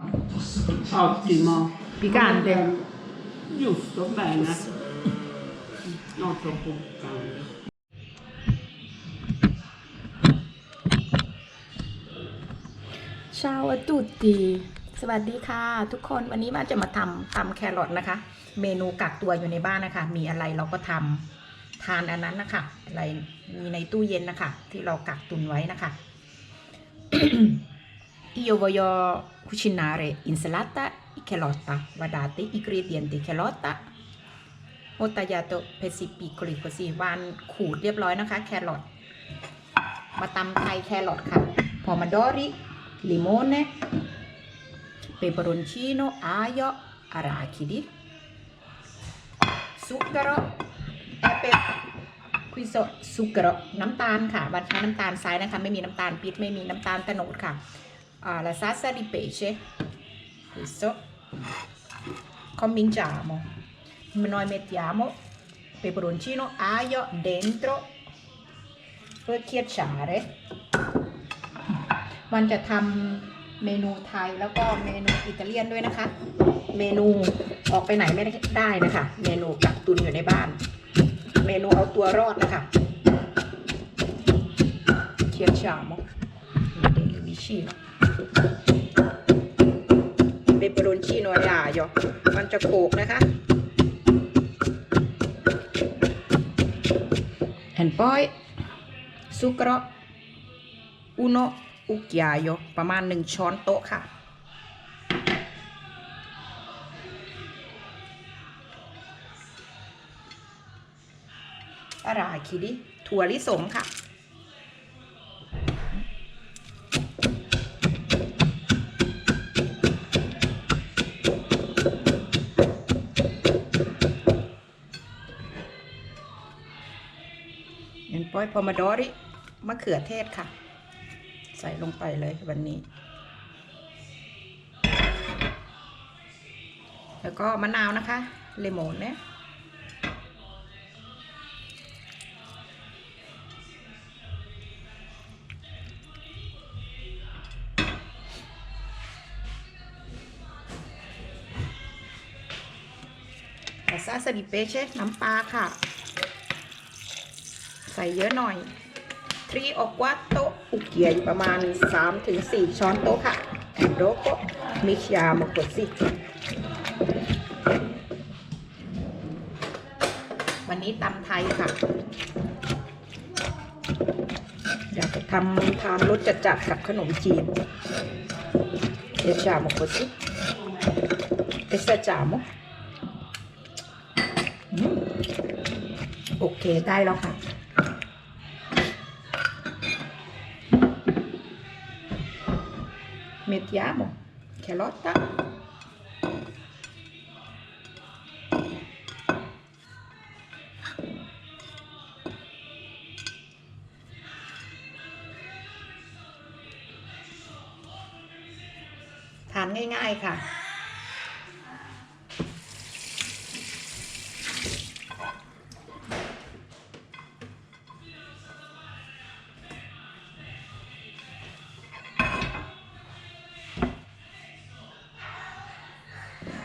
Ottimo. Piccante? Giusto, bene. Non troppo piccante. ชาวตุตีสวัสดีค่ะ ทุกคนวันนี้มาจะมาทำตำแครอทนะคะ เมนูกักตัวอยู่ในบ้านนะคะ มีอะไรเราก็ทำทานอันนั้นนะคะ อะไรมีในตู้เย็นนะคะ ที่เรากักตุนไว้นะคะ Io voglio cucinare insalata e carota. Guardate i ingredienti carota. Ho tagliato pezzi piccoli così วานขูดเรียบร้อยนะคะ แครอท มาตำไทยแครอทค่ะ pomodori limone peperoncino aglio arachidi zucchero e pe คุยโซซุกเกอน้ำตาลค่ะบันใช้น้ำตาลทรายนะคะ ไม่มีน้ำตาลปิดไม่มีน้ำตาลตะโนดค่ะ อ่า la salsa di pece questo cominciamo noi mettiamo peperoncino aglio dentro per schiacciare มันจะทำเมนูไทยแล้วก็เมนูอิตาเลียนด้วยนะคะ เมนูออกไปไหนไม่ได้นะคะ เมนูกักตุนอยู่ในบ้าน เมนูเอาตัวรอดนะคะเชียร์ชามเดลิชิโน เปปเปอโรนชิโนยาโยมันจะโขกนะคะ and poi zucchero uno cucchiaio ประมาณหนึ่งช้อนโต๊ะค่ะอารคิดิถั่วลิสงค่ะ อยพอมาดอริมะเขือเทศค่ะ ใส่ลงไปเลยวันนี้ แล้วก็มะนาวนะคะ เลมอนเนี่ยแต่ซาสดิเปเช่น้ำปลาค่ะ ส่เยอะหน่อยทรีออกวัตโตอุกเกียประมาณ 3-4 ช้อนโต๊ะค่ะโดโกมิชยามโกซิวันนี้ตำไทยค่ะ อยากจะทำทานรสจัดๆกับขนมจีนเดชามโกซิเอสจามอืมโอเคได้แล้วค่ะ mettiamo carotaทานง่ายๆค่ะ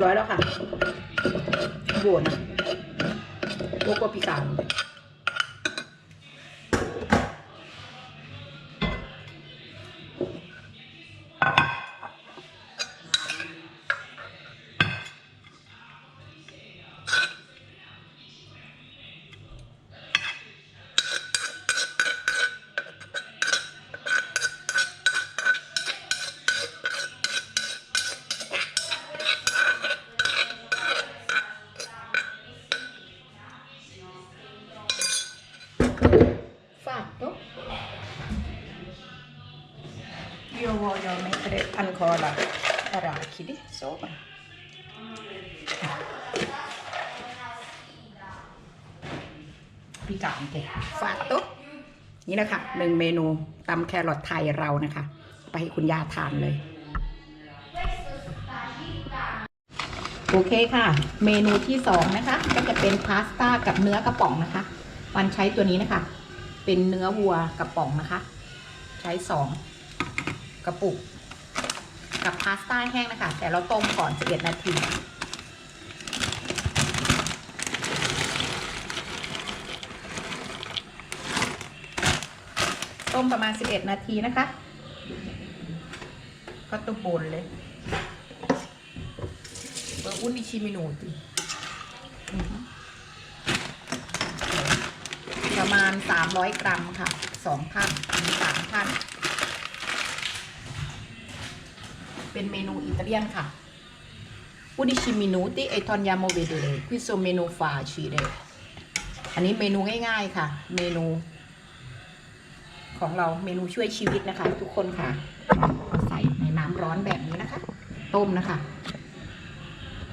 บร้อยแล้วค่ะบวนะ mettere ancora arachidi sopra. Piccante. Fatto. นี่นะคะหนึ่งเมนูตำแครอทไทยเรานะคะ ไปให้คุณย่าทานเลย โอเคค่ะ เมนูที่สองนะคะ ก็จะเป็นพาสต้ากับเนื้อกระป๋องนะคะวันใช้ตัวนี้นะคะ เป็นเนื้อวัวกระป๋องนะคะ ใช้สอง ระปุก กับพาสต้าแห้งนะคะ แต่เราต้มก่อน 11 นาทีต้มประมาณ 11 นาทีนะคะ ก็ตุบนเลย per 11 minuti อือฮึประมาณ 300 กรัมค่ะ2ท่านถึง3ท่าน เป็นเมนูอิตาเลียนค่ะ11 minuti e torniamo a vedere questo menu facile อันนี้เมนูง่ายๆค่ะ เมนู ของเราเมนูช่วยชีวิตนะคะ ทุกคนค่ะ ใส่ในน้ำร้อนแบบนี้นะคะ ต้มนะคะ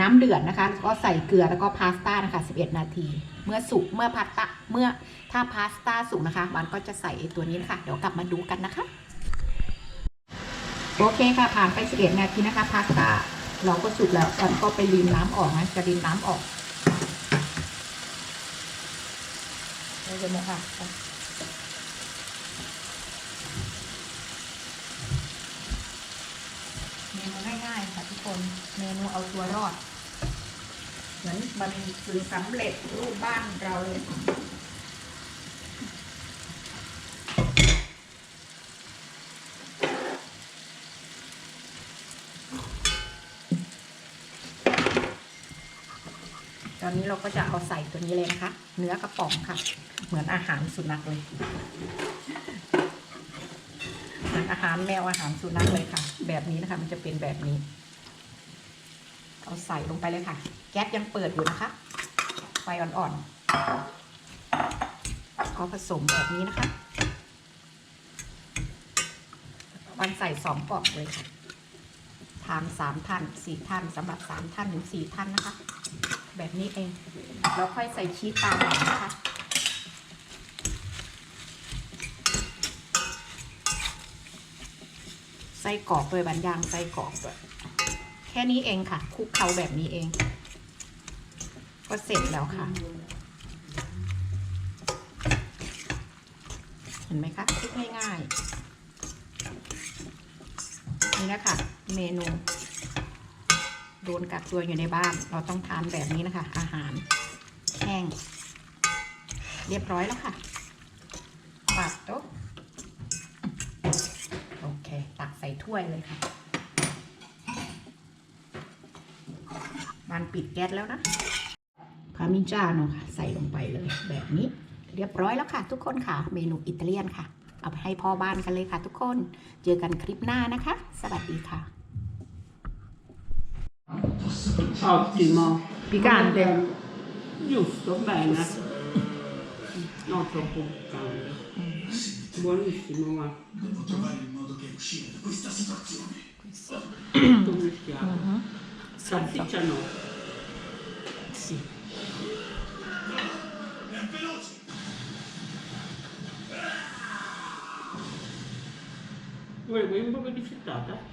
น้ำเดือดนะคะ ก็ใส่เกลือแล้วก็พาสต้านะคะ 11 นาที เมื่อสุกเมื่อพาสต้าเมื่อถ้าพาสต้าสุกนะคะ มันก็จะใส่ตัวนี้นะคะ เดี๋ยวกลับมาดูกันนะคะ โอเคค่ะผ่านไป 11 นาทีนะคะพาสต้าเราก็สุกแล้วมันก็ไปรินน้ำออกนะจะรินน้ำออกเราจะมาค่ะเมนูง่ายๆค่ะทุกคนเมนูเอาตัวรอด เหมือนบะหมี่กึ่งสำเร็จรูปบ้านเราเลย ตอนนี้เราก็จะเอาใส่ตัวนี้เลยนะคะ เนื้อกระป๋องค่ะ เหมือนอาหารสุนัขเลยเหมือนอาหารแมวอาหารสุนัขเลยค่ะ แบบนี้นะคะ มันจะเป็นแบบนี้ เอาใส่ลงไปเลยค่ะ แก๊สยังเปิดอยู่นะคะ ไฟอ่อนๆก็ผสมแบบนี้นะคะวันใส่สองกล่องเลยค่ะานสามท่านสี่ท่านสำหรับสามท่านถึงสี่ท่านนะคะ แบบนี้เองแล้วค่อยใส่ชีสตามหลังนะคะไส้กรอกโดยบันยางไส้กรอกด้วยแค่นี้เองค่ะคลุกเคล้าแบบนี้เอง ก็เสร็จแล้วค่ะ เห็นไหมคะคลุกง่ายๆนี่นะคะ เมนู โดนกักตัวอยู่ในบ้าน เราต้องทานแบบนี้นะคะ อาหารแห้ง เรียบร้อยแล้วค่ะ ปัดโต๊ะโอเค ตักใส่ถ้วยเลยค่ะมันปิดแก๊สแล้วนะพามิจาโนค่ะ ใส่ลงไปเลยแบบนี้ เรียบร้อยแล้วค่ะ ทุกคนค่ะ เมนูอิตาเลียนค่ะ เอาไปให้พ่อบ้านกันเลยค่ะ ทุกคน เจอกันคลิปหน้านะคะ สวัสดีค่ะ Ottimo. Piccante. Giusto, bene. Non troppo piccante. Buonissimo, ma Devo trovare il modo per uscire da questa situazione. tutto mischiato. Mhm. Salsiccia no. Sì. È veloce! Vuoi vuoi un po' di frittata?